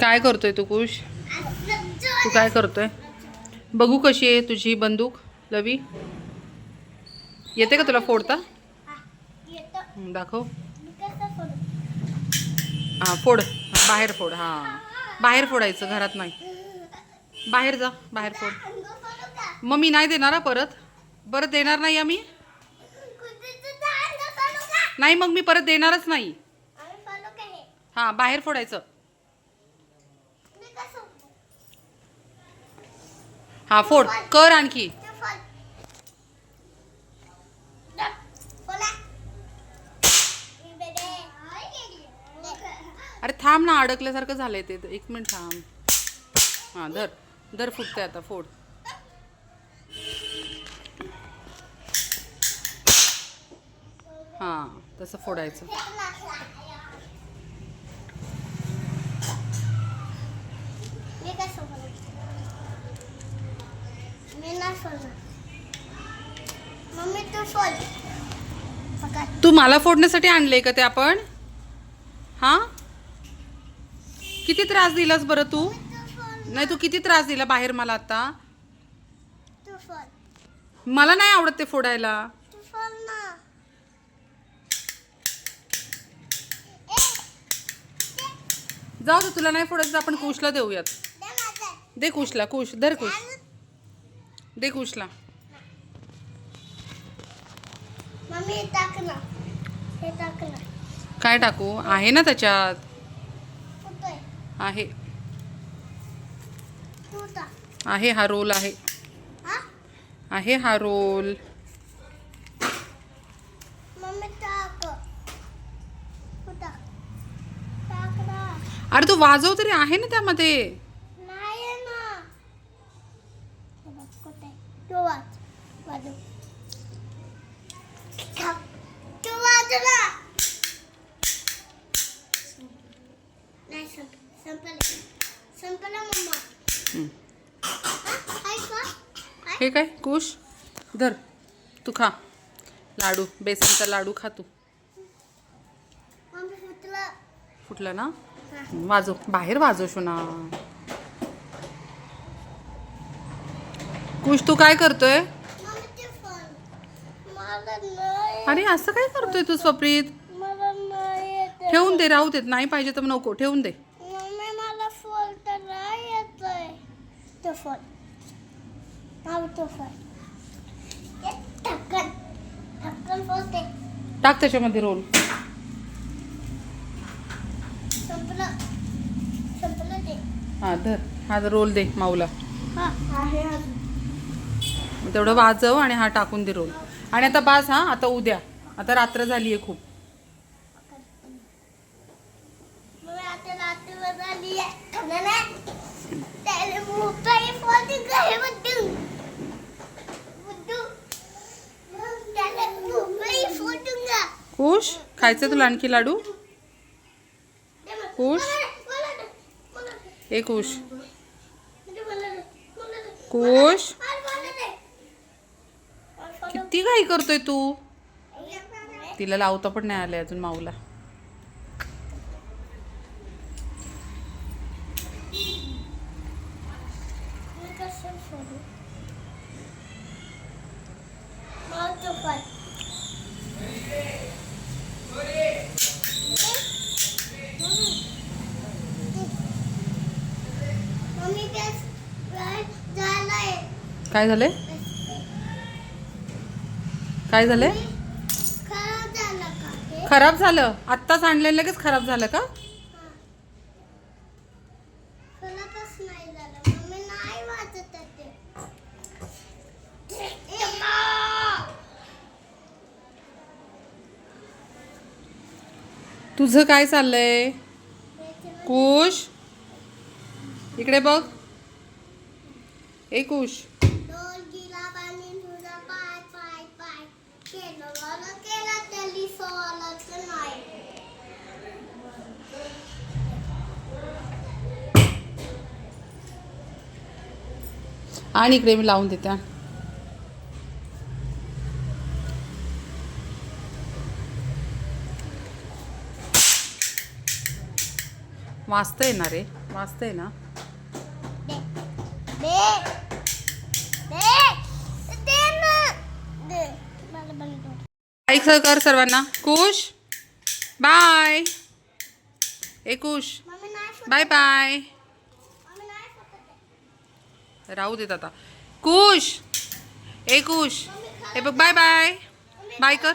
काय करतोय तू कुश? तू काय करतोय? बघू कशी आहे तुझी बंदूक लवी. येते का तुला फोडता? दाखव. हां फोड. बाहेर फोड हां. बाहेर फोडायचं घरात नाही. बाहेर जा बाहेर फोड. मग मी नाही देणार परत. परत देणार नाही आम्ही? नाही मग मी परत देणारच नाही. हां बाहेर फोडायचं. हां फोड. कर आणखी. अरे थांब ना अडकल्यासारखं झालंय ते. एक मिनिट थांब. हां धर. धर फुटते आता फोड. हां तसं फोडायचं मी काय सोबत मी नाही सोडणार मम्मी तू पकड तू मला फोडण्यासाठी आणले का ते आपण? हां? किती त्रास दिलास बरं तू? तू नाही तू किती त्रास दिला बाहेर मला आता? तू मला नाही आवडत ते फोडायला. तू ना. जाऊ दे तुला नाही फोडायचं आपण कुशला देऊयात. दे माझं. दे कुशला कुश धर कुश. दे कुशला. मम्मी टाक ना. हे टाक ना. काय टाकू? आहे ना त्याच्यात? आहे. तू टाक आहे हा रोल आहे. हा? आहे हा रोल. मम्मी टाक. तू टाक टाक ना. अरे तू वाजव तरी आहे ना त्यामध्ये. नाही ना. हे बघ कुठे तू वाच वाजव. हं. काय कुश? धर तू खा. लाडू बेसनचा लाडू खा तू. फुटलं. ना? वाजव. बाहेर वाजव शुना. कुश तू काय करतोय? अरे असं काय करतोय तू स्वप्रीत? मला नाही येत. ठेवून दे राहू देत. नाही पाहिजे तर नको ठेवून दे. मम्मी मला फोन तर नाही येतोय. तो फोन तो फोन ये, ढक्कन. ढक्कन फोडते टाक त्याच्यामध्ये रोल संपलं. संपलं ते. हा धर. हा रोल दे माऊला. हा आहे अजून. तेवढं वाजव आणि हा टाकून दे रोल आणि आता बास हा आता उद्या. आता रात्र झाली आहे खूप खुश खायचं तुला आणखी लाडू. खुश? ए खुश. खुश मला- मला दे. मला फोन किती घाई करतोय तू? तिला लावता पण नाही आलंय अजून माऊला. काय झालंय? काय झालंय? खराब झालं आत्ताच आणलेलं लगेच खराब झालं का? तुझं काय चाललंय? कुश? इकडे बघ. ए कुश. केलं नाही आणि इकडे मी लावून देते. वाचता येणार आहे. वाचता ना दे दे दे दे ना दे मला बनतो ऐक कर सर्वांना. कुश. बाय. ए कुश. Bye bye. राहू देत आता. कुश. ए कुश. हे बघ बाय बाय. बाय कर.